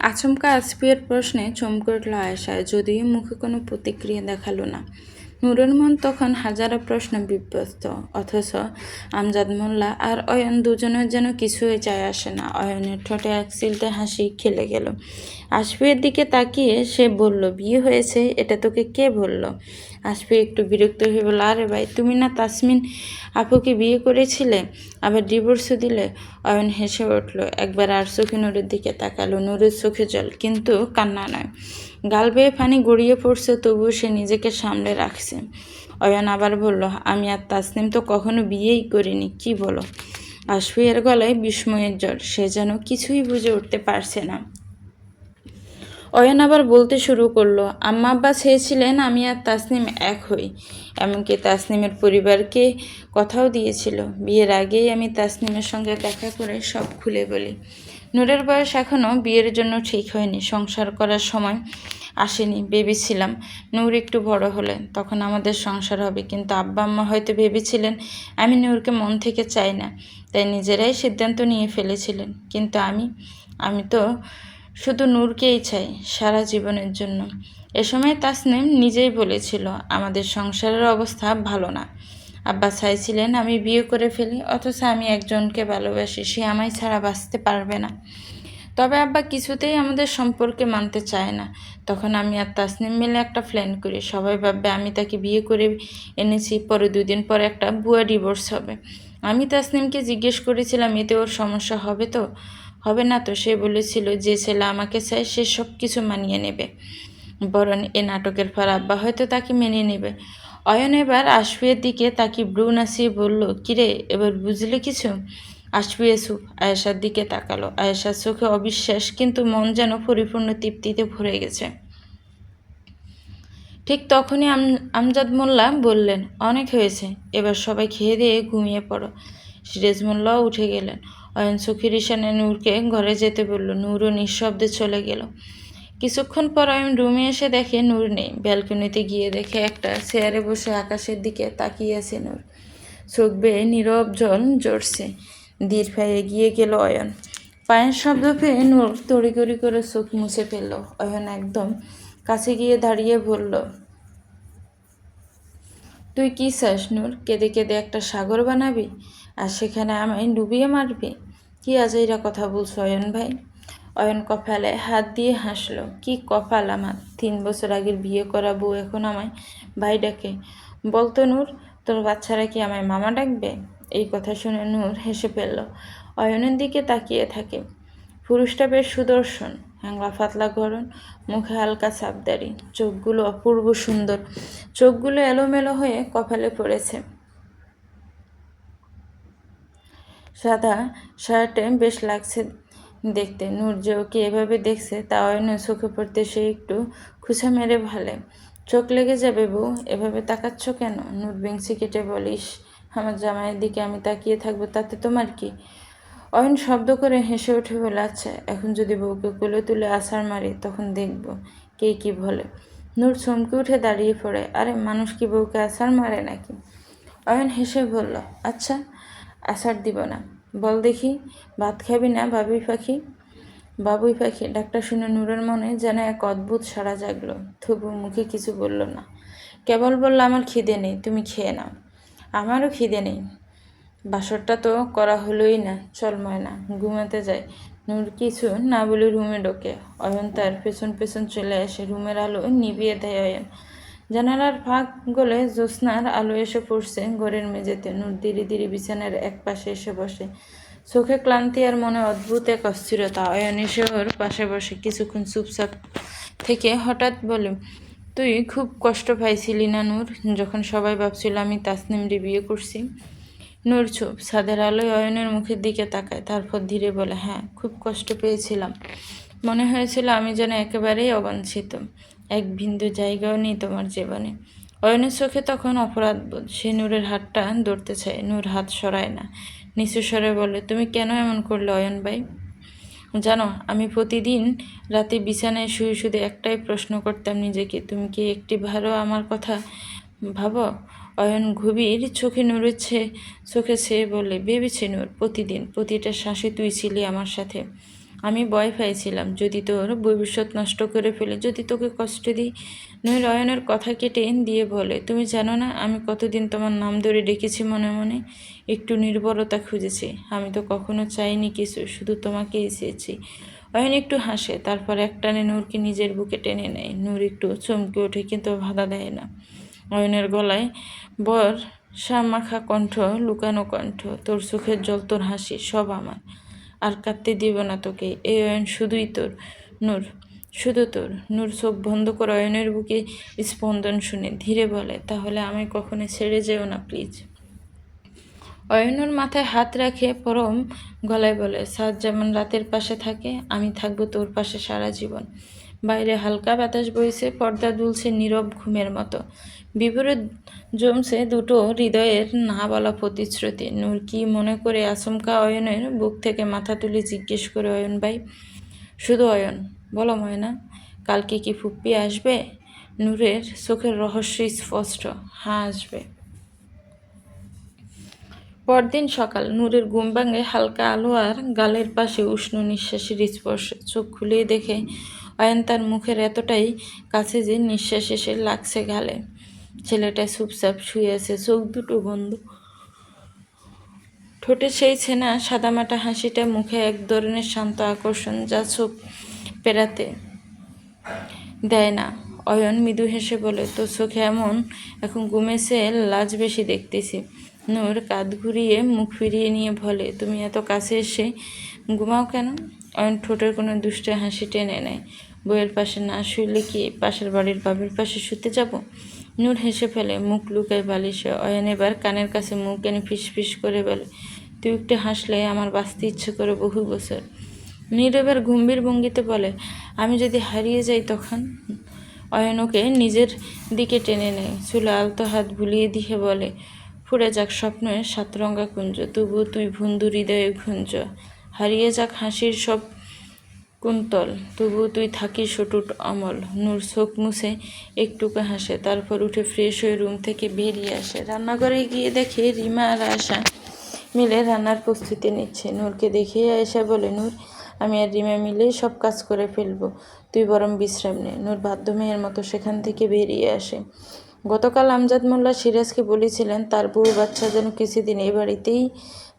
আচমকা আসফিয়ার প্রশ্নে চমকে উঠল আয়েশায় যদিও মুখে কোনো প্রতিক্রিয়া দেখাল না। নূরের মন তখন হাজারো প্রশ্ন বিব্যস্ত অথচ আমজাদ মোল্লা আর অয়ন দুজনের যেন কিছুই চায় আসে না। অয়নের ঠোঁটে এক সিলতে হাসি খেলে গেল। আসফিয়ের দিকে তাকিয়ে সে বলল, বিয়ে হয়েছে, এটা তোকে কে বলল? আসফি একটু বিরক্ত হয়ে বলল আরে ভাই, তুমি না তাসমিন আপুকে বিয়ে করেছিলে, আবার ডিভোর্সও দিলে? অয়ন হেসে উঠল, একবার আর চোখে নূরের দিকে তাকালো, নূরের চোখে জল, কিন্তু কান্না নয়। গাল বেয়ে পানি গড়িয়ে পড়ছে, তবুও সে নিজেকে সামলে রাখছে। অয়ন আবার বলল, আমি আর তাসনিম তো কখনো বিয়েই করিনি, কি বলো? আশফিয়ার গলায় বিস্ময়ের জল সে যেন কিছুই বুঝে উঠতে পারছে না। অয়ন আবার বলতে শুরু করল, আম্মা আব্বা চেয়েছিলেন আমি আর তাসনিম এক হই। এমনকি তাসনিমের পরিবারকে কথাও দিয়েছিল, বিয়ের আগেই আমি তাসনিমের সঙ্গে দেখা করে সব খুলে বলি। নূরের বয়স এখনও বিয়ের জন্য ঠিক হয়নি, সংসার করার সময় আসেনি, ভেবেছিলাম নূর একটু বড় হলেন তখন আমাদের সংসার হবে, কিন্তু আব্বা আম্মা হয়তো ভেবেছিলেন আমি নূরকে মন থেকে চাই না, তাই নিজেরাই সিদ্ধান্ত নিয়ে ফেলেছিলেন, কিন্তু আমি আমি তো শুধু নূরকেই চাই সারা জীবনের জন্য। এ সময় তাসনিম নিজেই বলেছিল, আমাদের সংসারের অবস্থা ভালো না। আব্বা চাইছিলেন আমি বিয়ে করে ফেলি, অথচ আমি একজনকে ভালোবাসি, সে আমায় ছাড়া বাঁচতে পারবে না। তবে আব্বা কিছুতেই আমাদের সম্পর্কে মানতে চায় না। তখন আমি আর তাসনিম মিলে একটা প্ল্যান করি। সবাই ভাববে, আমি তাকে বিয়ে করে এনেছি, পরে দুদিন পরে একটা বুয়া ডিভোর্স হবে। আমি তাসনিমকে জিজ্ঞেস করেছিলাম, এতে ওর সমস্যা হবে তো? হবে না তো? সে বলেছিল, যে ছেলে আমাকে চায়, সে সব কিছু মানিয়ে নেবে। বরং এ নাটকের পর আব্বা হয়তো তাকে মেনে নেবে। অয়ন এবার আশফিয়ের দিকে তাকে ব্রু নাসিয়ে বলল কিরে এবার বুঝলে কিছু? আশফিয়া সুপ আয়েশার দিকে তাকালো। আয়েশার চোখে অবিশ্বাস, কিন্তু মন যেন পরিপূর্ণ তৃপ্তিতে ভরে গেছে। ঠিক তখনই আম, আমজাদ মোল্লা বললেন, অনেক হয়েছে, এবার সবাই খেয়ে দিয়ে ঘুমিয়ে পড়ো। সিরাজ মোল্লাও উঠে গেলেন। অয়ন সুখীর ইশানে নূরকে ঘরে যেতে বলল। নূরও নিঃশব্দে চলে গেল। কিছুক্ষণ পর অয়ন রুমে এসে দেখে নূর নেই। ব্যালকনিতে গিয়ে দেখে একটা চেয়ারে বসে আকাশের দিকে তাকিয়ে আছে নূর। চোখ বেয়ে নীরব জল জড়ছে দীর্ঘায় এগিয়ে গেল অয়ন। পায়ের শব্দ পেয়ে নূর তড়িগড়ি করে চোখ মুছে ফেলল। অয়ন একদম কাছে গিয়ে দাঁড়িয়ে বলল, তুই কি চাস নূর? কেঁদে কেঁদে একটা সাগর বানাবি? আর সেখানে আমায় ডুবিয়ে মারবি? কি আজাইরা কথা বলছো অয়ন ভাই? অয়ন কপালে হাত দিয়ে হাসলো। কি কপাল আমার? তিন বছর আগের বিয়ে করা বউ এখন আমায় ভাই ডাকে। বলতো, নূর, তোর বাচ্চারা কি আমায় মামা ডাকবে? এই কথা শুনে নূর হেসে ফেলল। অয়নের দিকে তাকিয়ে থাকে। পুরুষটা বেশ সুদর্শন হ্যাংলা ফাতলা গরম মুখে হালকা চাপদারি চোখগুলো অপূর্ব সুন্দর। চোখগুলো এলোমেলো হয়ে কপালে পড়েছে। সাদা শার্টে বেশ লাগছে দেখতে। নূর যে ওকে এভাবে দেখছে, তা অয়নে চোখে পড়তে সে একটু খুঁচা মেরে ভালে চোখ লেগে যাবে বউ, এভাবে তাকাচ্ছ কেন নূর বেংসি কেটে বলিস আমার জামাইয়ের দিকে আমি তাকিয়ে থাকব, তাতে তোমার কি অয়ন শব্দ করে হেসে উঠে বলে আচ্ছা এখন যদি বউকে কোলে তুলে আছাড় মারি, তখন দেখব কে কি বলে নূর চমকে উঠে দাঁড়িয়ে পড়ে, আরে, মানুষ কি বউকে আছাড় মারে নাকি অয়ন হেসে বলল আচ্ছা আছাড় দিব না। বল দেখি, ভাত খাবি না বাবুই পাখি? বাবুই পাখি, ডাক্তার শুনে নূরের মনে যেন এক অদ্ভুত সাড়া জাগলো। তবু মুখে কিছু বলল না। কেবল বলল, আমার খিদে নেই, তুমি খেয়ে নাও। আমারও খিদে নেই। বাসরটা তো করা হলোই না চলময় না ঘুমাতে যায় নূর কিছু না বলে রুমে ঢোকে। অয়ন তার পেছন পেছন চলে আসে। রুমের আলো নিভিয়ে দেয় অয়ন। জানালার ফাঁক গলে জ্যোৎস্নার আলো এসে পড়ছে ঘরের মেঝেতে। নূর ধীরে ধীরে বিছানার এক পাশে এসে বসে। চোখে ক্লান্তি আর মনে অদ্ভুত এক অস্থিরতা। অয়ন ওর পাশে বসে কিছুক্ষণ চুপচাপ থেকে হঠাৎ বলে, তুই খুব কষ্ট পাইছিলি না নূর? যখন সবাই ভাবছিল আমি তাসনিমরে বিয়ে করছি। নূর চুপ, ছাদের আলোয় অয়নের মুখের দিকে তাকায়, তারপর ধীরে বলে হ্যাঁ খুব কষ্ট পেয়েছিলাম। মনে হয়েছিল আমি যেন একেবারেই অবাঞ্ছিত। এক বিন্দু জায়গাও নেই তোমার জীবনে। অয়নের চোখে তখন অপরাধ বোধ। সে নূরের হাতটা ধরতে চায়, নূর হাত সরায় না। নিচু স্বরে বলে, তুমি কেন এমন করলে অয়ন ভাই? জানো, আমি প্রতিদিন রাতে বিছানায় শুয়ে শুধু একটাই প্রশ্ন করতাম নিজেকে, তুমি কি একটি ভালো আমার কথা ভাবো? অয়ন গভীর চোখে নূরেছে চোখে সে বলে, ভেবেছে নূর, প্রতিদিন, প্রতিটা শ্বাসে তুই ছিলি আমার সাথে। আমি ভয় পাইছিলাম। যদি তোর ভবিষ্যৎ নষ্ট করে ফেলে, যদি তোকে কষ্ট দিই, নইল অয়নের কথা কেটে দিয়ে বলে। তুমি জানো না, আমি কতদিন তোমার নাম ধরে ডেকেছি মনে মনে? একটু নির্ভরতা খুঁজেছি। আমি তো কখনো চাইনি কিছু, শুধু তোমাকেই চেয়েছি। অয়ন একটু হাসে, তারপর একটানে নূরকে নিজের বুকে টেনে নেয়। নূর একটু চমকে ওঠে, কিন্তু বাধা দেয় না। অয়নের গলায় বর মাখা কণ্ঠ, লুকানো কণ্ঠ, তোর চোখের জল, তোর হাসি, সব আমার। আর কাঁদতে দিব না তোকে। এই অয়ন, শুধুই তোর। নূর, শুধু তোর। নূর, চোখ বন্ধ করে অয়নের বুকে স্পন্দন শুনে। ধীরে বলে, তাহলে আমি কখনো ছেড়ে যেও না, প্লিজ। অয়নুর মাথায় হাত রাখে, পরম গলায় বলে সাজ যেমন রাতের পাশে থাকে, আমি থাকব তোর পাশে সারা জীবন। বাইরে হালকা বাতাস বইছে, পর্দা দুলছে নীরব ঘুমের মতো। বিপরে জমছে দুটো হৃদয়ের না বলা প্রতিশ্রুতি। নূর কি মনে করে আচমকা অয়নের বুক থেকে মাথা তুলে জিজ্ঞেস করে, অয়ন ভাই, শুধু অয়ন, বলো ময়না, কালকে কি ফুপ্পি আসবে? নূরের চোখের রহস্য স্পষ্ট হ্যাঁ আসবে। পরদিন সকাল নূরের ঘুম ভাঙে হালকা আলো আর গালের পাশে উষ্ণ নিঃশ্বাসের স্পর্শ। চোখ খুলিয়ে দেখে অয়ন তার মুখের এতটাই কাছে যে নিঃশ্বাস এসে লাগছে গালে। ছেলেটা চুপচাপ শুয়ে আছে, চোখ দুটো বন্ধ। ঠোঁটে সেই ছেনা, সাদামাটা হাসিটা মুখে এক ধরনের শান্ত আকর্ষণ যা চোখ পেরাতে দেয় না। অয়ন মৃদু হেসে বলে, তো চোখে এমন এখন ঘুমেছে লাজ বেশি দেখতেছি। নূর কাঁধ ঘুরিয়ে মুখ ফিরিয়ে নিয়ে বলে, তুমি এত কাছে এসে ঘুমাও কেন? অয়ন ঠোঁটের কোনো দুষ্টে হাসি টেনে নেয়। বইয়ের পাশে না শুইলে কি পাশের বাড়ির বাবির পাশে শুতে যাব? নূর হেসে ফেলে, মুখ লুকায় বালিশে। অয়ন এবার কানের কাছে মুখ এনে ফিস ফিস করে বলে, তুই একটু হাসলে আমার বাঁচতে ইচ্ছে করে বহু বছর। নীর এবার গম্ভীর ভঙ্গিতে বলে, আমি যদি হারিয়ে যাই তখন? অয়নকে নিজের দিকে টেনে নেয়, চুলে আলতো হাত বুলিয়ে দিয়ে বলে, ফুরে যাক স্বপ্নের সাতরঙ্গা কুঞ্জ তবু তুই ভুন্দু হৃদয়ে ঘুঞ্জ। হারিয়ে যাক হাসির সব কুন্তল তবু তুই থাকিস অটুট অমল। নূর চোখ মুছে একটুকু হাসে, তারপর উঠে ফ্রেশ হয়ে রুম থেকে বেরিয়ে আসে। রান্নাঘরে গিয়ে দেখে রিমা আর আশা মিলে রান্নার প্রস্তুতি নিচ্ছে। নূরকে দেখে আয়সা বলে, নূর, আমি আর রিমা মিলেই সব কাজ করে ফেলব। তুই বরং বিশ্রাম নে। নূর বাধ্য মেয়ের মতো সেখান থেকে বেরিয়ে আসে। গতকাল আমজাদ মোল্লা সিরাজকে বলেছিলেন, তার বউ বাচ্চা যেন কিছুদিন এ বাড়িতেই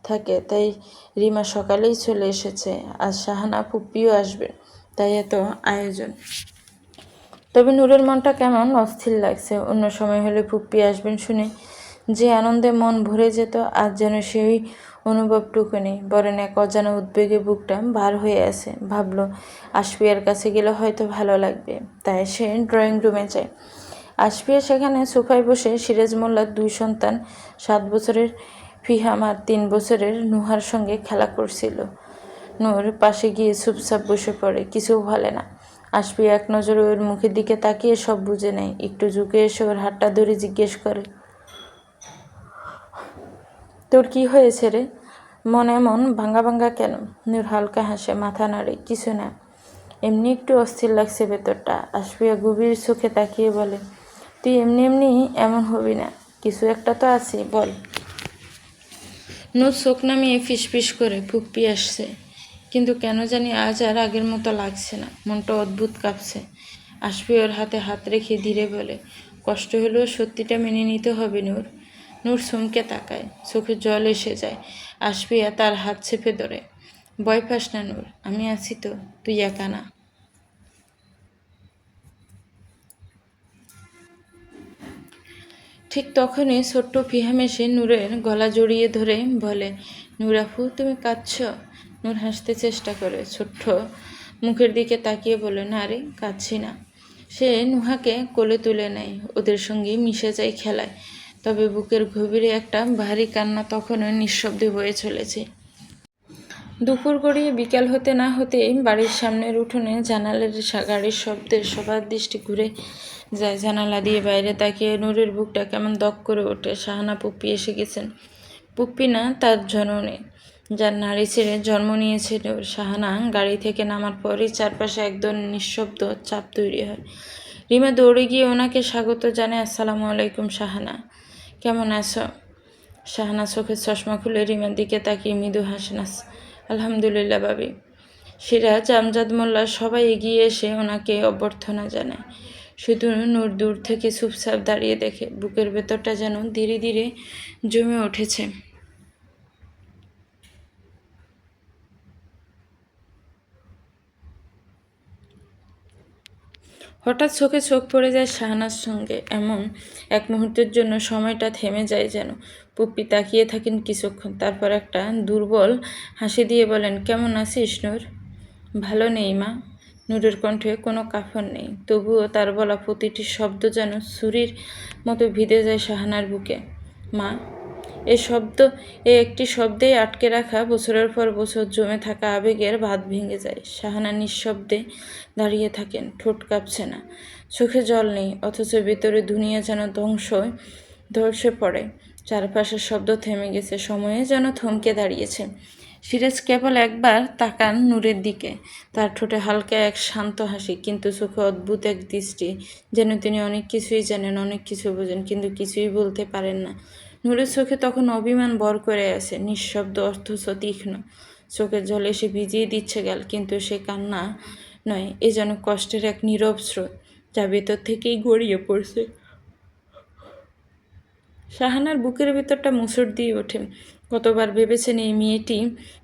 থাকে, তাই রিমা সকালেই চলে এসেছে আর শাহানা পুপ্পিও আসবে, তাই এত আয়োজন। তবে নূরের মনটা কেমন? অস্থির লাগছে। অন্য সময় হলে পুপ্পি আসবেন শুনে যে আনন্দে মন ভরে যেত, আজ যেন সেই অনুভবটুকু নেই। বরং এক অজানা উদ্বেগে বুকটা বার হয়ে আছে। ভাবলো আশপিয়ার কাছে গেলে হয়তো ভালো লাগবে। তাই সে ড্রয়িং রুমে যায়। আশপিয়া সেখানে সোফায় বসে সিরাজ মোল্লার দুই সন্তান, সাত বছরের ফিহাম তিন বছরের নুহার সঙ্গে খেলা করছিল। নূর পাশে গিয়ে চুপচাপ বসে পড়ে, কিছু ভালে না। আসবি এক নজরে ওর মুখের দিকে তাকিয়ে সব বুঝে নেয়। একটু ঝুঁকে এসে ওর হাতটা ধরে জিজ্ঞেস করে, তোর কি হয়েছে রে? মনে এমন ভাঙ্গা ভাঙ্গা কেন? নূর হালকা হাসে, মাথা নাড়ে, কিছু না। এমনি একটু অস্থির লাগছে ভেতরটা। আসবিয়া গভীর চোখে তাকিয়ে বলে, তুই এমনি এমনি এমন হবি না। কিছু একটা তো আছে বল। নূর চোখ নামিয়ে ফিসফিস করে ফুপ্পি আসছে। কিন্তু কেন জানি আজ আর আগের মতো লাগছে না, মনটা অদ্ভুত কাঁপছে। আসবি ওর হাতে হাত রেখে ধীরে বলে, কষ্ট হলেও সত্যিটা মেনে নিতে হবে, নূর। নূর চমকে তাকায়, চোখে জল এসে যায় আসবিয়া তার হাত চেপে ধরে, ভয় পাস না, নূর, আমি আছি তো, তুই একা না। ঠিক তখনই ছোট্ট ফিহাম এসে নূরের গলা জড়িয়ে ধরে বলে নূরাফু তুমি কাঁদছ? নূর হাসতে চেষ্টা করে ছোট্ট মুখের দিকে তাকিয়ে বলে, না রে, কাঁদছি না। সে নুহাকে কোলে তুলে নেয়, ওদের সঙ্গে মিশে যায় খেলায়। তবে বুকের গভীরে একটা ভারী কান্না তখনও নিঃশব্দে বয়ে চলেছে। দুপুর গড়িয়ে বিকাল হতে না হতেই বাড়ির সামনের উঠোনে জানালার গাড়ির শব্দের সবার দৃষ্টি ঘুরে জানালা দিয়ে বাইরে তাকিয়ে নূরের বুকটা কেমন দক করে ওঠে। শাহানা পুপ্পি এসে গেছেন। পুপ্পি না, তার জননী। যার নারী ছেড়ে জন্ম নিয়েছে নূর শাহানা, গাড়ি থেকে নামার পরই চারপাশে একদম নিঃশব্দ চাপ তৈরি হয়। রিমা দৌড়ে গিয়ে ওনাকে স্বাগত জানায়, আসসালামু আলাইকুম শাহানা, কেমন আছো? শাহানা চোখের চশমা খুলে রিমার দিকে তাকিয়ে মৃদু হাসেন আলহামদুলিল্লাহ বাবি সিরাজ, আমজাদ মোল্লা সবাই এগিয়ে এসে ওনাকে অভ্যর্থনা জানায়। শুধু নূর দূর থেকে চুপচাপ দাঁড়িয়ে দেখে, বুকের ভেতরটা যেন ধীরে ধীরে জমে উঠেছে। হঠাৎ চোখে চোখ পড়ে যায় শাহানার সঙ্গে। এমন এক মুহূর্তের জন্য সময়টা থেমে যায় যেন। পুপ্পি তাকিয়ে থাকেন কিছুক্ষণ, তারপর একটা দুর্বল হাসি দিয়ে বলেন, কেমন আছিস নূর? ভালো নেই মা। নূরের কণ্ঠে কোনো কাফন নেই, তবুও তার বলা প্রতিটি শব্দ যেন ছুরির মতো ভিদে যায় শাহানার বুকে। মা, এ শব্দ, এ একটি শব্দেই আটকে রাখা বছরের পর বছর জমে থাকা আবেগের ভাত ভেঙে যায়। শাহানা নিঃশব্দে দাঁড়িয়ে থাকেন, ঠোঁট কাঁপছে না। চোখে জল নেই, অথচ ভেতরে দুনিয়া যেন ধ্বংস ধসে পড়ে। চারপাশের শব্দ থেমে গেছে, সময়ে যেন থমকে দাঁড়িয়েছে। সিরাজ কেবল একবার তাকান নূরের দিকে। তার ঠোঁটে হালকা এক শান্ত হাসি, কিন্তু চোখে অদ্ভুত এক দৃষ্টি, যেন তিনি অনেক কিছুই জানেন, অনেক কিছু বোঝেন, কিন্তু কিছুই বলতে পারেন না। নূরের চোখে তখন অভিমান বর করে আছে, নিঃশব্দ অর্থচ তীক্ষ্ণ। চোখের জল এসে ভিজিয়ে দিচ্ছে গেল, কিন্তু সে কান্না নয়, এ যেন কষ্টের এক নীরব স্রোত, যা ভেতর থেকেই গড়িয়ে পড়ছে। শাহানার বুকের ভেতরটা মুসুর দিয়ে ওঠে। কতবার ভেবেছেন এই মেয়েটি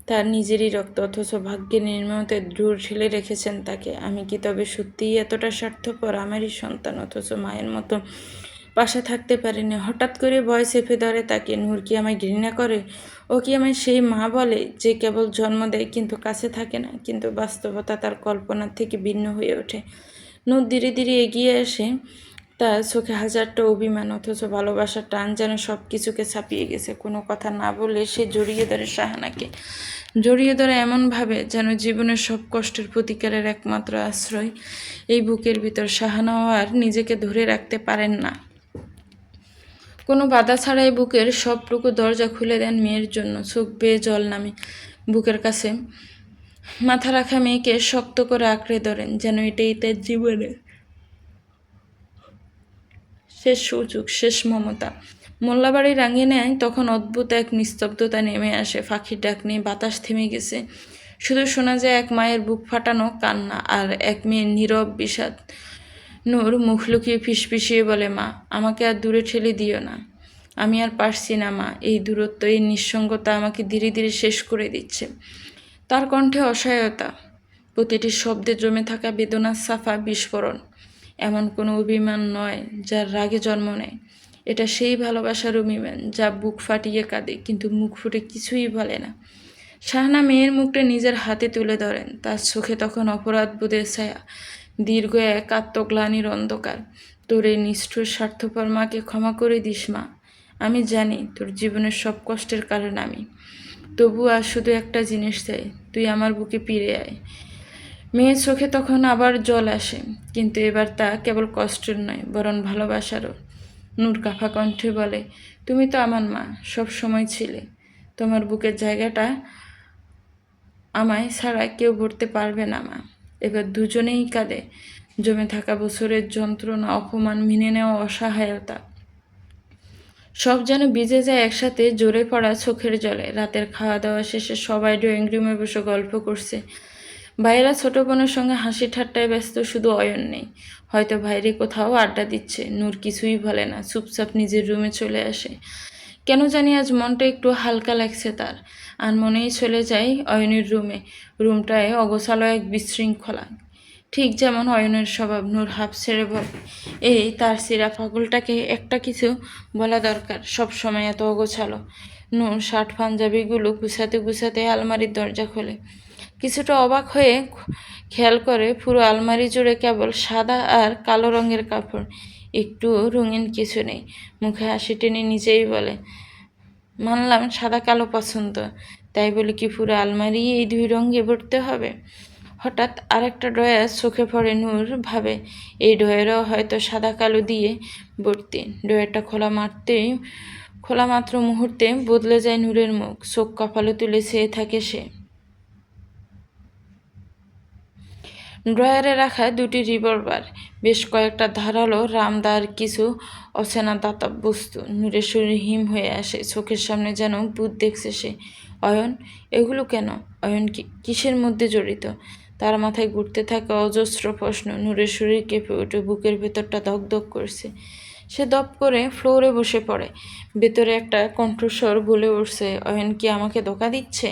তার নিজেরই রক্ত অথচ ভাগ্যে নির্মতে দূর ঠেলে রেখেছেন তাকে। আমি কি তবে সত্যিই এতটা স্বার্থপর? আমারই সন্তান, অথচ মায়ের মতো পাশে থাকতে পারিনি। হঠাৎ করে ভয় চেপে ধরে তাকে, নূর কি আমায় ঘৃণা করে? ও কি আমায় সেই মা বলে যে কেবল জন্ম দেয় কিন্তু কাছে থাকে না? কিন্তু বাস্তবতা তার কল্পনার থেকে ভিন্ন হয়ে ওঠে। নূর ধীরে ধীরে এগিয়ে এসে তার চোখে হাজারটা অভিমান, অথচ ভালোবাসার টান যেন সব কিছুকে ছাপিয়ে গেছে। কোনো কথা না বলে সে জড়িয়ে ধরে শাহানাকে। জড়িয়ে ধরে এমনভাবে যেন জীবনের সব কষ্টের প্রতিকারের একমাত্র আশ্রয়। এই বুকের ভিতর শাহানাও আর নিজেকে ধরে রাখতে পারেন না। কোনো বাধা ছাড়াই বুকের সবটুকু দরজা খুলে দেন মেয়ের জন্য। চোখ বেয়ে জল নামে। বুকের কাছে মাথা রাখা মেয়েকে শক্ত করে আঁকড়ে ধরেন, যেন এটাই তার জীবনে শেষ সুযোগ, শেষ মমতা। মোল্লাবাড়ির নেয়, তখন অদ্ভুত এক নিস্তব্ধতা নেমে আসে পাখির ডাক নিয়ে বাতাস থেমে গেছে। শুধু শোনা যায় এক মায়ের বুক ফাটানো কান্না আর এক মেয়ের নীরব বিষাদ। নূর মুখ লুকিয়ে ফিসফিসিয়ে বলে, মা, আমাকে আর দূরে ঠেলে দিও না। আমি আর পারছি না, মা। এই দূরত্ব, এই নিঃসঙ্গতা আমাকে ধীরে ধীরে শেষ করে দিচ্ছে। তার কণ্ঠে অসহায়তা। প্রতিটি শব্দে জমে থাকা বেদনার সাফা বিস্ফোরণ। এমন কোনো অভিমান নয় যার রাগে জন্ম নেয়। এটা সেই ভালোবাসার অভিমান যা বুক ফাটিয়ে কাঁদে, কিন্তু মুখ ফুটে কিছুই বলে না। শাহনা মেয়ের মুখটা নিজের হাতে তুলে ধরেন। তার চোখে তখন অপরাধ বোধের ছায়া, দীর্ঘ এক আত্মগ্লানির অন্ধকার। তোর এই নিষ্ঠুর, স্বার্থপর মাকে ক্ষমা করে দিস, মা। আমি জানি তোর জীবনের সব কষ্টের কারণ আমি। তবু আর শুধু একটা জিনিস চাই, তুই আমার বুকে ফিরে আয়। মেয়ের চোখে তখন আবার জল আসে, কিন্তু এবার তা কেবল কষ্টের নয়, বরং ভালোবাসারও। নূর কাফা কণ্ঠে বলে, তুমি তো আমার মা, সব সময় ছিলে। তোমার বুকের জায়গাটা আমায় ছাড়া কেউ ভরতে পারবে না, মা। এবার দুজনেই কাঁদে, জমে থাকা বছরের যন্ত্রণা, অপমান, মেনে নেওয়া অসহায়তা। সব যেন ভিজে যায় একসাথে, জোরে পড়া চোখের জলে। রাতের খাওয়া দাওয়া শেষে সবাই ড্রয়িং রুমে বসে গল্প করছে। ভাইরা ছোট বোনের সঙ্গে হাসি ঠাট্টায় ব্যস্ত, শুধু অয়ন নেই। হয়তো ভাইরে কোথাও আড্ডা দিচ্ছে, নূর কিছুই বলে না, চুপচাপ নিজের রুমে চলে আসে। কেন জানি আজ মনটা একটু হালকা লাগছে তার। আর মনেই চলে যায় অয়নের রুমে, রুমটায় অগোছালো এক বিশৃঙ্খলা। ঠিক যেমন অয়নের স্বভাব, নূর হাফ ছেড়ে বল, এই তার সিরা পাগলটাকে একটা কিছু বলা দরকার, সব সময় এত অগোছালো। নূর শার্ট, পাঞ্জাবিগুলো গুছাতে গুছাতে আলমারির দরজা খোলে। কিছুটা অবাক হয়ে খেয়াল করে পুরো আলমারি জুড়ে কেবল সাদা আর কালো রঙের কাপড়, একটু রঙিন কিছু নেই। মুখে হাসি টেনে নিজেই বলে, মানলাম সাদা কালো পছন্দ, তাই বলে কি পুরো আলমারি এই দুই রঙে ভরতে হবে? হঠাৎ আরেকটা ড্রয়ার চোখে পড়ে নূর ভাবে, এই ড্রয়ারও হয়তো সাদা কালো দিয়ে ভর্তি। ড্রয়ারটা খোলা মারতেই খোলা মাত্র মুহূর্তে বদলে যায় নূরের মুখ। চোখ কপালে তুলে চেয়ে থাকে সে। ড্রয়ারে রাখা দুটি রিভলভার, বেশ কয়েকটা ধারালো রামদার কিছু অচেনা দাতা বস্তু নূরের শরীর হিম হয়ে আসে, চোখের সামনে যেন ভূত দেখছে সে। অয়ন, এগুলো কেন? অয়ন কিসের মধ্যে জড়িত? তার মাথায় ঘুরতে থাকা অজস্র প্রশ্ন। নূরের শরীর কেঁপে উঠে, বুকের ভেতরটা দগদগ করছে। সে দপ করে ফ্লোরে বসে পড়ে। ভেতরে একটা কণ্ঠস্বর বলে উঠছে, অয়ন কি আমাকে ধোকা দিচ্ছে?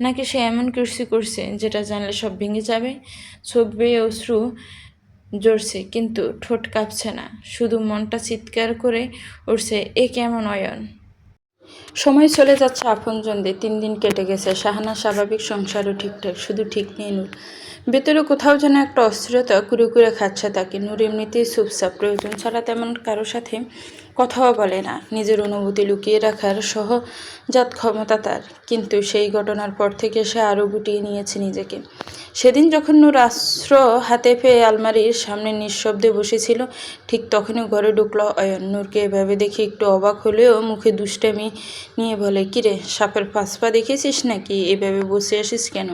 নাকি সে এমন কৃষি করছে যেটা জানলে সব ভেঙে যাবে? চোখ বেয়ে অশ্রু জ্বরছে কিন্তু ঠোঁট কাঁপছে না। শুধু মনটা চিৎকার করে উঠছে, এ কেমন অয়ন? সময় চলে যাচ্ছে আপনজনদের। তিন দিন কেটে গেছে। শাহানা স্বাভাবিক সংসারও ঠিকঠাক, শুধু ঠিক নেই নূর। ভেতরে কোথাও যেন একটা অস্থিরতা কুড়ে কুড়ে খাচ্ছে তাকে। নূর এমনিতেই চুপচাপ, প্রয়োজন ছাড়া তেমন কারোর সাথে কথাও বলে না। নিজের অনুভূতি লুকিয়ে রাখার সহজাত ক্ষমতা তার। কিন্তু সেই ঘটনার পর থেকে সে আরও গুটিয়ে নিয়েছে নিজেকে। সেদিন যখন নূর আশ্র হাতে পেয়ে আলমারির সামনে নিঃশব্দে বসেছিল, ঠিক তখনই ঘরে ঢুকলো অয়ন। নূরকে এভাবে দেখে একটু অবাক হলেও মুখে দুষ্টামি নিয়ে বলে, কিরে, সাপের পাঁচ পা দেখেছিস নাকি? এভাবে বসে আসিস কেন?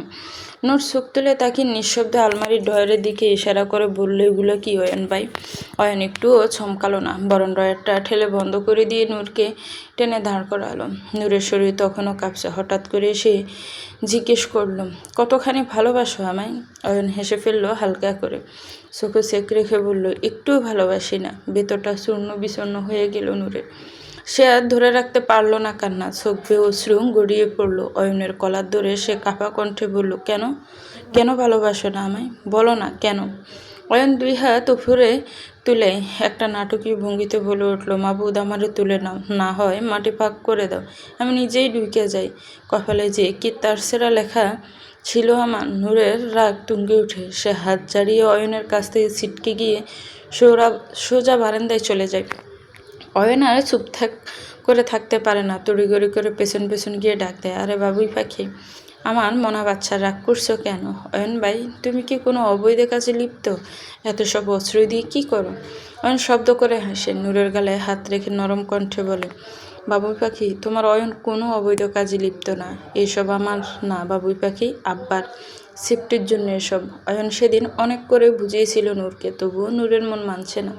নূর চোখ তুলে তাকে নিঃশব্দে আলমারির ডয়ারের দিকে ইশারা করে বলল, এগুলো কি অয়ন ভাই? অয়ন একটুও চমকালো না, বরং ডয়ারটা ঠেলে বন্ধ করে দিয়ে নূরকে টেনে দাঁড় করালো। নূরের শরীর তখনও কাঁপছে। হঠাৎ করে এসে জিজ্ঞেস করল, কতখানি ভালোবাসো আমায়? অয়ন হেসে ফেলল হালকা করে। চোখে সেক রেখে বলল একটুও ভালোবাসি না। ভেতরটা চূর্ণ বিচূর্ণ হয়ে গেল নূরের। সে আর ধরে রাখতে পারল না কান্না। চোখ বেয়ে অশ্রু গড়িয়ে পড়ল। অয়নের কলার ধরে সে কাঁপা কণ্ঠে বলল, কেন? কেন ভালোবাসো না আমায়? বলো না, কেন? অয়ন দুই হাত উপরে তুলে একটা নাটকীয় ভঙ্গিতে বলে উঠল, মাবুদ আমারে তুলে নাও। না হয় মাটি পাক করে দাও। আমি নিজেই ঢুকে যাই। কপালে যে কি তার সেরা লেখা ছিল আমার, নূরের রাগ তুঙ্গে উঠে। সে হাত জাড়িয়ে অয়নের কাছ থেকে ছিটকে গিয়ে সোরা, সোজা বারান্দায় চলে যায়। অয়ন আর চুপ থাক, করে থাকতে পারে না। তড়িগড়ি করে পেছন পেছন গিয়ে ডাক দেয়, আরে বাবুই পাখি। আমার মনা বাচ্চা, রাগ করছ কেন? অয়ন ভাই, তুমি কি কোনো অবৈধ কাজে লিপ্ত? এত সব অস্ত্র দিয়ে কী করো? অয়ন শব্দ করে হাসে, নূরের গালে হাত রেখে নরম কণ্ঠে বলে, বাবুই পাখি, তোমার অয়ন কোনো অবৈধ কাজে লিপ্ত না। এসব আমার না, বাবুই পাখি, আব্বার সেফটির জন্য এসব। অয়ন সেদিন অনেক করে বুঝিয়েছিল নূরকে, তবুও নূরের মন মানছে না।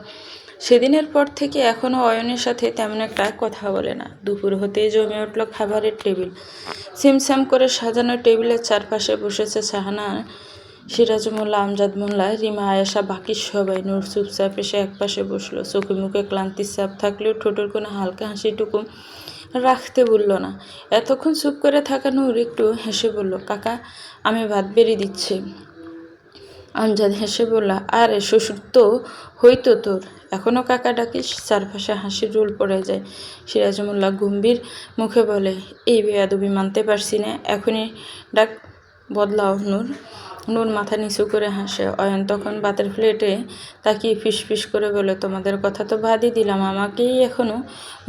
সেদিনের পর থেকে এখনও অয়নের সাথে তেমন একটা কথা বলে না। দুপুর হতেই জমে উঠল খাবারের টেবিল। সিমসাম করে সাজানো টেবিলের চারপাশে বসেছে সাহানা সিরাজ মোল্লা আমজাদ মোল্লা, রিমা, আয়েশা, বাকি সবাই। নূর চুপচাপ এসে একপাশে বসল। চোখে মুখে ক্লান্তির চাপ থাকলেও ঠোঁটের কোনো হালকা হাসিটুকু রাখতে বলল না। এতক্ষণ চুপ করে থাকা নূর একটু হেসে বলল, কাকা, আমি ভাত বেরিয়ে দিচ্ছি। আমজাদ হেসে বললা, আরে, শ্বশুর তো, হইতো তোর। এখনও কাকা ডাকিস চারপাশে হাসির রোল পড়ে যায়। সিরাজমুল্লাহ গম্ভীর মুখে বলে, এই বেয়াদবি মানতে পারছি না, এখনই ডাক বদলাও, নূর। নূর মাথা নিচু করে হাসে। অয়ন তখন বাতের প্লেটে তাকিয়ে ফিস ফিস করে বলে, তোমাদের কথা তো বাদই দিলাম, আমাকেই এখনও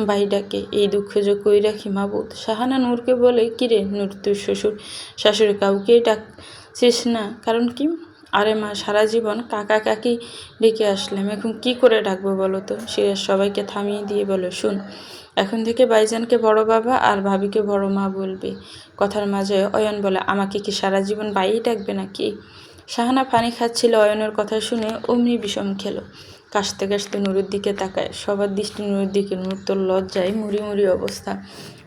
বাই ডাকে। এই দুঃখে যে কই রাখি মাবুদ? শাহানা নূরকে বলে, কিরে নূর, তুই শ্বশুর, শাশুড়ি কাউকেই ডাকছিস না, কারণ কি? আরে মা, সারা জীবন কাকা কাকি ডেকে আসলাম। এখন কি করে ডাকবো বলো তো? সে সবাইকে থামিয়ে দিয়ে বলো, শুন। এখন থেকে বাইজানকে বড় বাবা আর ভাবিকে বড় মা বলবে। কথার মাঝে অয়ন বলে, আমাকে কি সারা জীবন বাইই ডাকবে নাকি? শাহানা পানি খাচ্ছিল অয়নের কথা শুনে অমনি বিষম খেলো। কাশতে কাশতে নুরের দিকে তাকায়। সবার দৃষ্টি নুরের দিকে, নূর তোর লজ্জায় মুড়ি মুড়ি অবস্থা।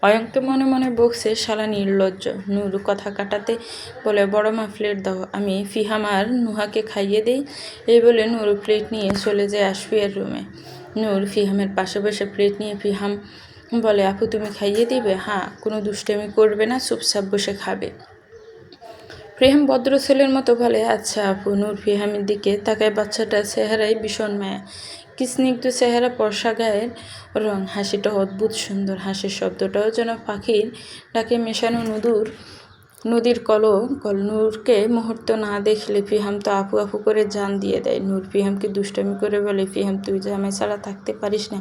অয়ঙ্ক মনে মনে বকছে শালা নির্লজ্জ। নূর কথা কাটাতে বলে, বড় মা প্লেট দাও। আমি ফিহামার নুহাকে খাইয়ে দেই। এই বলে নূর প্লেট নিয়ে চলে যায় আশফিয়ার রুমে নূর ফিহামের পাশে বসে প্লেট নিয়ে ফিহাম বলে, আপু, তুমি খাইয়ে দিবে? হ্যাঁ কোনো দুষ্টামি করবে না, চুপচাপ বসে খাবে। প্রেম ভদ্র ছেলের মতো বলে আচ্ছা আপু, নূর ফিহামের দিকে তাকায় বাচ্চাটা চেহারায় ভীষণ মায়া। কি স্নিগ্ধ চেহারা পর্ষা গায়ের রং। হাসিটা অদ্ভুত সুন্দর। হাসির শব্দটাও যেন পাখির ডাকে মেশানো নদুর নদীর কল কল, নূরকে মুহূর্ত না দেখলে ফিহাম তো আপু আপু করে জান দিয়ে দেয়। নূর ফিহামকে দুষ্টামি করে বলে ফিহাম তুই যে আমায় ছাড়া থাকতে পারিস না।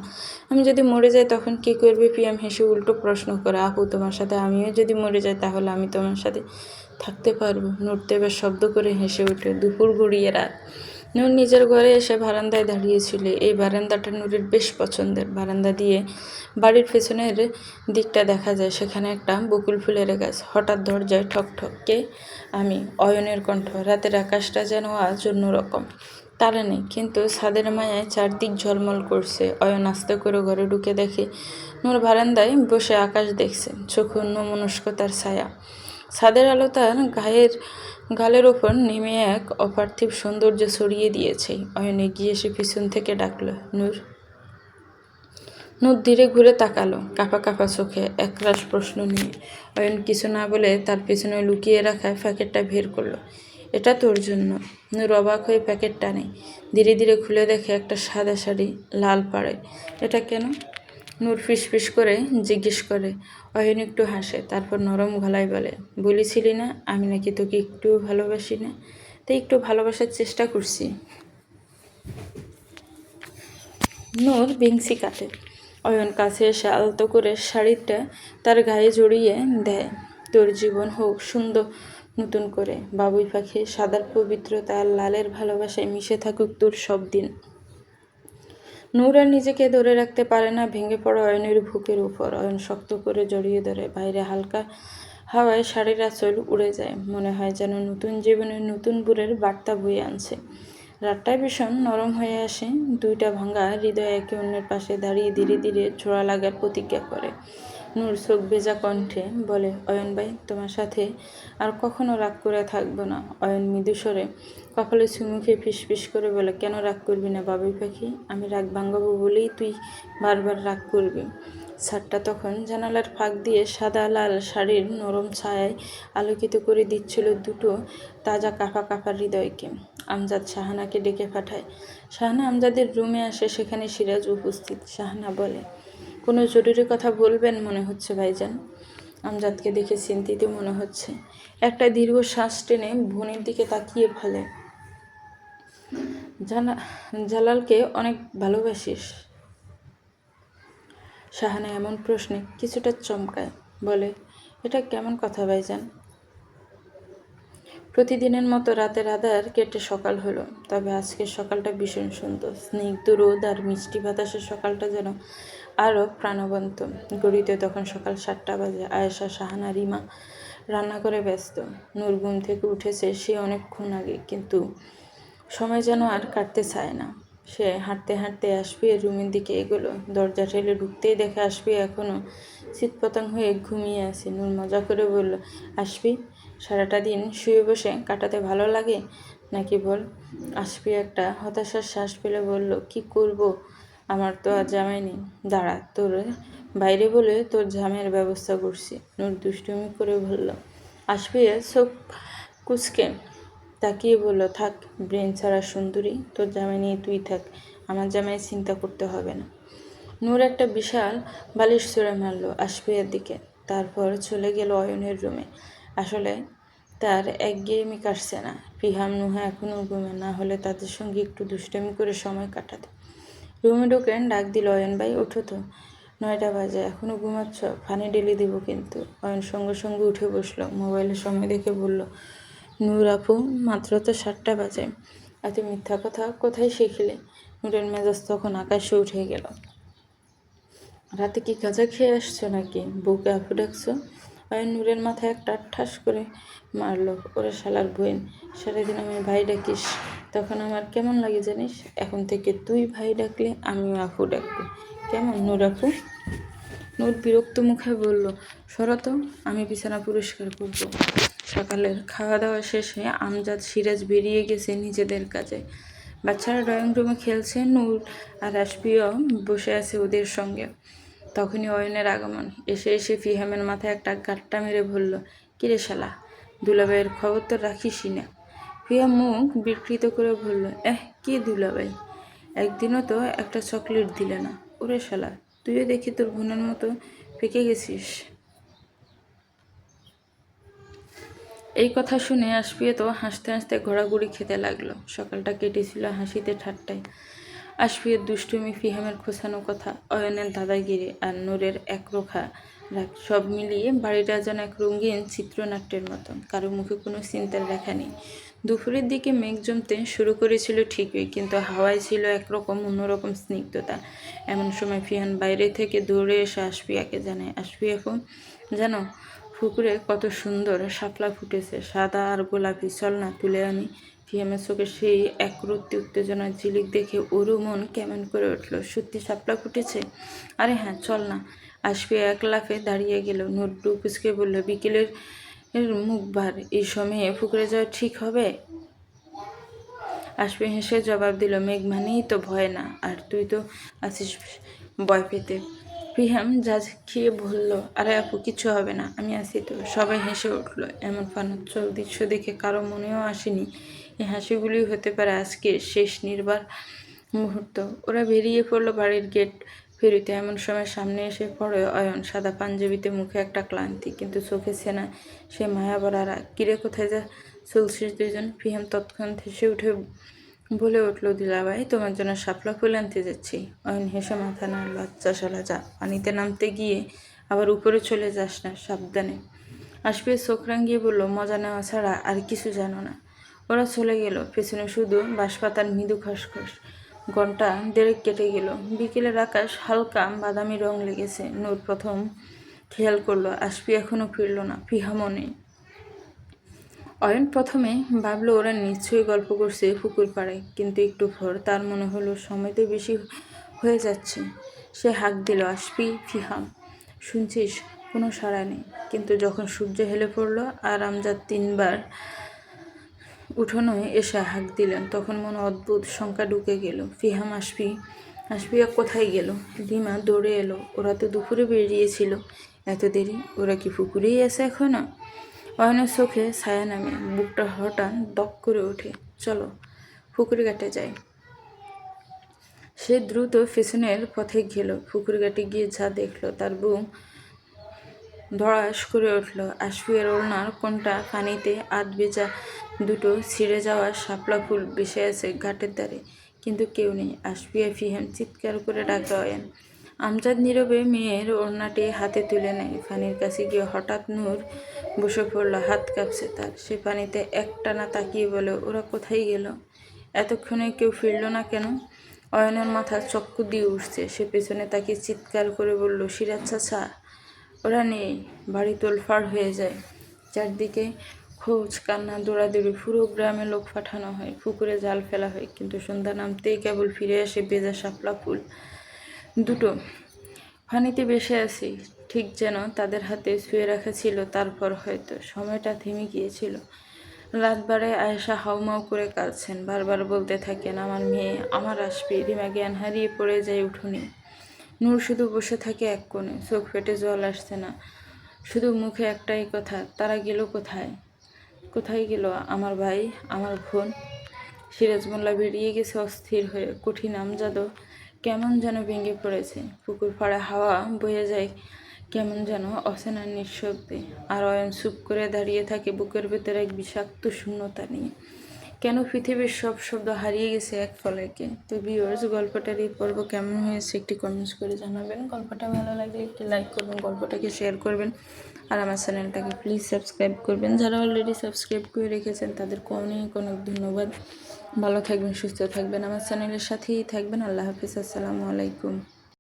আমি যদি মরে যাই তখন কি করবে? ফিহাম হেসে উল্টো প্রশ্ন করে, আপু, তোমার সাথে আমিও যদি মরে যাই তাহলে আমি তোমার সাথে থাকতে পারব। নূর এবার শব্দ করে হেসে ওঠে দুপুর গড়িয়ে রাত। নূর নিজের ঘরে এসে বারান্দায় দাঁড়িয়েছিল এই বারান্দাটা নূরের বেশ পছন্দের। বারান্দা দিয়ে বাড়ির পেছনের দিকটা দেখা যায়। সেখানে একটা বকুল ফুলের গাছ। হঠাৎ দরজায় ঠক ঠককে আমি। অয়নের কণ্ঠ। রাতের আকাশটা যেন আজ অন্যরকম। তারা নেই, কিন্তু ছাদের মায়ায় চারদিক ঝলমল করছে। অয়ন আস্তে করে ঘরে ঢুকে দেখে নূর বারান্দায় বসে আকাশ দেখছে। চোখ অন্য মনস্কতার ছায়া। ছাদের আলো তার গায়ের, গালের ওপর নেমে এক অপার্থিব সৌন্দর্য ছড়িয়ে দিয়েছে। অয়ন এগিয়ে এসে পিছন থেকে ডাকলো, নূর। নূর ধীরে ঘুরে তাকালো, কাঁপা কাঁপা চোখে একরাশ প্রশ্ন নিয়ে। অয়ন কিছু না বলে তার পিছনে লুকিয়ে রাখা প্যাকেটটা বের করল। এটা তোর জন্য? নূর অবাক হয়ে প্যাকেট টানে। ধীরে ধীরে খুলে দেখে একটা সাদা শাড়ি লাল পাড়ে। এটা কেন? নূর ফিস করে জিজ্ঞেস করে, অয়ন একটু হাসে, তারপর নরম গলায় বলে, বলেছিলি না আমি নাকি তোকে একটু ভালোবাসি না? তাই একটু ভালোবাসার চেষ্টা করছি। নূর বিংসি কাটে অয়ন কাছে এসে আলতো করে শাড়িটা তার গায়ে জড়িয়ে দেয়। তোর জীবন হোক সুন্দর নতুন করে, বাবুই পাখি সাদার পবিত্রতা আর লালের ভালোবাসায় মিশে থাকুক তোর সব দিন। নূর নিজেকে ধরে রাখতে পারে না, ভেঙে পড়ে অয়নের বুকের উপর। অয়ন শক্ত করে জড়িয়ে ধরে, বাইরে হালকা হাওয়ায় শাড়ির আঁচল উড়ে যায়। মনে হয় যেন নতুন জীবনের নতুন বুড়ের বার্তা বয়ে আনছে। রাতটায় ভীষণ নরম হয়ে আসে, দুইটা ভাঙা হৃদয় একে অন্যের পাশে দাঁড়িয়ে ধীরে ধীরে ছোড়া লাগার প্রতিজ্ঞা করে। নূর চোখ ভেজা কণ্ঠে বলে, অয়ন ভাই, তোমার সাথে আর কখনো রাগ করে থাকব না। অয়ন মৃদুস্বরে কপালে সুমুখে ফিস ফিস করে বলে, কেন রাগ করবি না বাবুই পাখি? আমি রাগ ভাঙাবো বলেই তুই বারবার রাগ করবি। ছাদটা তখন জানালার ফাঁক দিয়ে সাদা লাল শাড়ির নরম ছায়ায় আলোকিত করে দিচ্ছিল দুটো তাজা কাফা কাফা হৃদয়কে। আমজাদ শাহানাকে ডেকে পাঠায়। শাহানা আমজাদের রুমে আসে, সেখানে সিরাজ উপস্থিত। শাহানা বলে, কোনো জরুরি কথা বলবেন মনে হচ্ছে ভাইজান? আমজাদকে দেখে চিন্তিত মনে হচ্ছে। একটা দীর্ঘ শ্বাস টেনে বোনের দিকে তাকিয়ে ফেলে। জানা জালালকে অনেক ভালোবাসিস? শাহানা এমন প্রশ্নে কিছুটা চমকায়, বলে, এটা কেমন কথা ভাইজান? প্রতিদিনের মতো রাতের আধার কেটে সকাল হলো, তবে আজকের সকালটা ভীষণ সুন্দর। স্নিগ্ধ রোদ আর মিষ্টি বাতাসের সকালটা যেন আরও প্রাণবন্ত। গড়িতে তখন সকাল সাতটা বাজে। আয়েশা, শাহানা, রিমা রান্না করে ব্যস্ত। নূর ঘুম থেকে উঠেছে সে অনেকক্ষণ আগে, কিন্তু সময় যেন আর কাটতে চায় না। সে হাঁটতে হাঁটতে আসবি রুমের দিকে এগোলো। দরজা ঠেলে ঢুকতেই দেখে আসবি এখনও শীতপতং হয়ে ঘুমিয়ে আছে। নূর মজা করে বলল, আসবি? সারাটা দিন শুয়ে বসে কাটাতে ভালো লাগে? নাকি বল? আসবি একটা হতাশার শ্বাস পেলে বলল, কি করব? আমার তো আর জামাই নেই। দাঁড়া, তোর বাইরে বলে তোর জামের ব্যবস্থা করছি। নূর দুষ্টুমি করে বলল, আসবি? চোখ কুচকে তাকিয়ে বলল, থাক, ব্রেন ছাড়া সুন্দরী, তোর জামাই নিয়ে তুই থাক, আমার জামাই চিন্তা করতে হবে না। নূর একটা বিশাল বালিশ ছুঁড়ে মারল আশফিয়ার দিকে, তারপর চলে গেল অয়নের রুমে। আসলে তার একঘেয়েমি কাটছে না পিহাম নুহা এখনও ঘুমে, না হলে তাদের সঙ্গে একটু দুষ্টামি করে সময় কাটাতে। রুমে ঢোকেন, ডাক দিল, অয়ন ভাই, ওঠো তো। নয়টা বাজে এখনও ঘুমাচ্ছ? ফানি ডেলি দেব কিন্তু। অয়ন সঙ্গে সঙ্গে উঠে বসল, মোবাইলে সময় দেখে বলল নূর আপু, মাত্র তো সাতটা বাজে। এত মিথ্যা কথা কোথায় শিখলে? নূরের মেজাজ তখন আকাশে উঠে গেল। রাতে কি কাজা খেয়ে আসছো নাকি? বুকে আপু ডাকছো? অয়ন নূরের মাথায় একটা ঠাস করে মারলো। ওরা শালার বইন সারাদিন আমি ভাই ডাকিস। তখন আমার কেমন লাগে জানিস? এখন থেকে তুই ভাই ডাকলে আমিও আপু ডাকবো। কেমন নূর আপু? নূর বিরক্ত মুখে বলল শরত আমি বিছানা পুরস্কার করব। সকালের খাওয়া দাওয়া শেষে আমজাদ সিরাজ বেরিয়ে গেছে নিজেদের কাজে। বাচ্চারা ড্রয়িং রুমে খেলছে, নূর আর রাসপিও বসে আছে ওদের সঙ্গে। তখনই অয়নের আগমন। এসে এসে ফিহামের মাথায় একটা গাট্টা মেরে বলল, কিরে শালা, দুলাভাইয়ের খবর তো রাখিসই না। প্রিয়া মুখ বিকৃত করে বলল, এহ, কি দুলাভাই? একদিনও তো একটা চকলেট দিলে না। ওরে শালা, তুইও দেখি তোর বোনের মতো পেকে গেছিস? এই কথা শুনে আসপিয়ে তো হাসতে হাসতে ঘোরাঘুরি খেতে লাগল। সকালটা কেটেছিল হাসিতে ঠাট্টায়। আশফিয়ের দুষ্টুমি, ফিহামের খোসানো কথা, অয়নের দাদাগিরি আর নূরের একরোখা রাগ, সব মিলিয়ে বাড়িটা যেন এক রঙিন চিত্রনাট্যের মতন। কারও মুখে কোনো চিন্তার রেখা নেই। দুপুরের দিকে মেঘ জমতে শুরু করেছিল ঠিকই, কিন্তু হাওয়ায় ছিল একরকম অন্যরকম স্নিগ্ধতা। এমন সময় ফিহান বাইরে থেকে দৌড়ে এসে আশফিয়াকে জানায়, আশফিয়া ফোন, জানো পুকুরে কত সুন্দর শাপলা ফুটেছে। সাদা আর গোলাপি, চল না তুলে আনি। ফিহামের চোখে সেই একরত্তি উত্তেজনার ঝিলিক দেখে ওরও মন কেমন করে উঠল। সত্যি শাপলা ফুটেছে? আরে হ্যাঁ চল না। আসবে এক লাফে দাঁড়িয়ে গেল। নোট ডুপুসকে বলল, বিকেলের মুখ ভার, এই সময়ে পুকুরে যাওয়া ঠিক হবে? আসবে হেসে জবাব দিল মেঘ মানেই তো ভয় না। আর তুই তো আছিস ভয় পেতে। প্রিহাম যা খেয়ে বলল, আরে আপু, কিছু হবে না। আমি আসি তো। সবাই হেসে উঠল, এমন ফানুচ্চল দৃশ্য দেখে কারও মনেও আসেনি। এই হাসিগুলি হতে পারে আজকে শেষ নির্বার মুহূর্ত। ওরা বেরিয়ে পড়ল বাড়ির গেট ফেরিতে। এমন সময় সামনে এসে পড়ে অয়ন, সাদা পাঞ্জাবিতে মুখে একটা ক্লান্তি, কিন্তু চোখে সেনা, সে মায়া বলারা কিরে, কোথায় যা চলছিস দুজন ফিহাম তৎক্ষণ হেসে উঠে বলে উঠল, দিলাভাই, তোমার জন্য শাপলা ফুল আনতে যাচ্ছি। অয়ন হেসে মাথা নাড়ল আচ্ছা শালা, যা, পানিতে নামতে গিয়ে আবার উপরে চলে যাস না, সাবধানে। আসবে চোখ রাঙিয়ে বলল, মজা নেওয়া ছাড়া আর কিছু জানো না। ওরা চলে গেল, পেছনে শুধু বাঁশপাতার মৃদু খসখস। ঘণ্টা দেড়েক কেটে গেল। বিকেলের আকাশ হালকা বাদামি রং লেগেছে। নূর প্রথম খেয়াল করল আসপি এখনও ফিরল না ফিহামনে অয়ন প্রথমে ভাবলো ওরা নিশ্চয়ই গল্প করছে পুকুর পাড়ে, কিন্তু একটু পর তার মনে হলো সময় তো বেশি হয়ে যাচ্ছে। সে হাঁক দিল, আসবি ফিহাম, শুনছিস? কোনো সাড়া নেই। কিন্তু যখন সূর্য হেলে পড়ল আর আমজাদ তিনবার উঠোনে এসে হাঁক দিলেন। তখন মনে অদ্ভুত শঙ্কা ঢুকে গেল, ফিহাম, আসবি? আসবিয়া কোথায় গেল? রিমা, দৌড়ে এলো। ওরা তো দুপুরে বেরিয়েছিল। এত দেরি? ওরা কি পুকুরেই আছে এখনও? অয়নের চোখে ছায়া নামে, বুকটা হঠাৎ দক করে ওঠে। চলো পুকুর ঘাটে যাই। সে দ্রুত পেছনের পথে গেল। পুকুর ঘাটে গিয়ে যা দেখল, তার বুক ধড়াস করে উঠল। আশফিয়ার ওড়নার কোনটা পানিতে আধ বেজা দুটো ছিঁড়ে যাওয়া শাপলা ফুল বেসে আছে ঘাটের ধারে, কিন্তু কেউ নেই। আশফিয়া ফিহাম চিৎকার করে ডাকা অয়েন আমজাদ নীরবে মেয়ের ওড়নাটি হাতে তুলে নেয়। পানির কাছে গিয়ে হঠাৎ নূর বসে পড়ল, হাত কাঁপছে তার। সে পানিতে একটানা তাকিয়ে বলে, ওরা কোথায় গেল? এতক্ষণে কেউ ফিরল না কেন? অয়নের মাথা চক্কু দিয়ে উঠছে। সে পেছনে তাকে চিৎকার করে বলল, সিরাজ চাচা, ওরা নেই। বাড়ি তোলফাড় হয়ে যায়। চারদিকে খোঁজ, কান্না, দৌড়াদৌড়ি, পুরো গ্রামে লোক পাঠানো হয়। পুকুরে জাল ফেলা হয়। কিন্তু সন্ধ্যা নামতেই কেবল ফিরে আসে বেজা শাপলা ফুল। দুটো পানিতে বেসে আছি, ঠিক যেন তাদের হাতে শুয়ে রাখা ছিল, তারপর হয়তো সময়টা থেমে গিয়েছিল। রাত বাড়ে আয়েশা হাউমাউ করে কাঁদছেন, বারবার বলতে থাকেন, আমার মেয়ে, আমার আসবে, রিমা জ্ঞান হারিয়ে পড়ে যায় উঠোনে। নূর শুধু বসে থাকে এক কোণে, চোখ ফেটে জল আসছে না, শুধু মুখে একটাই কথা, তারা গেল কোথায়? কোথায় গেল? আমার ভাই, আমার বোন? সিরাজ মোল্লা বেরিয়ে গেছে অস্থির হয়ে, কঠিন আমজাদও কেমন যেন ভেঙে পড়েছে। পুকুর পাড়ে হাওয়া বয়ে যায় কেমন যেন অচেনা নিঃশব্দে। আর অয়ন চুপ করে দাঁড়িয়ে থাকে বুকের ভেতরে এক বিষাক্ত শূন্যতা নিয়ে। কেন পৃথিবীর সব শব্দ হারিয়ে গেছে এক ফলেকে? তো ভিউয়ার্স গল্পটার এই পর্ব কেমন হয়েছে একটি কমেন্টস করে জানাবেন। গল্পটা ভালো লাগলে একটি লাইক করবেন, গল্পটাকে শেয়ার করবেন। আর আমার চ্যানেলটাকে প্লিজ সাবস্ক্রাইব করবেন। যারা অলরেডি সাবস্ক্রাইব করে রেখেছেন, তাদেরকে অনেক অনেক ধন্যবাদ। ভালো থাকবেন সুস্থ থাকবেন আমার চ্যানেলের সাথেই থাকবেন। আল্লাহ হাফিজ আসসালামু আলাইকুম।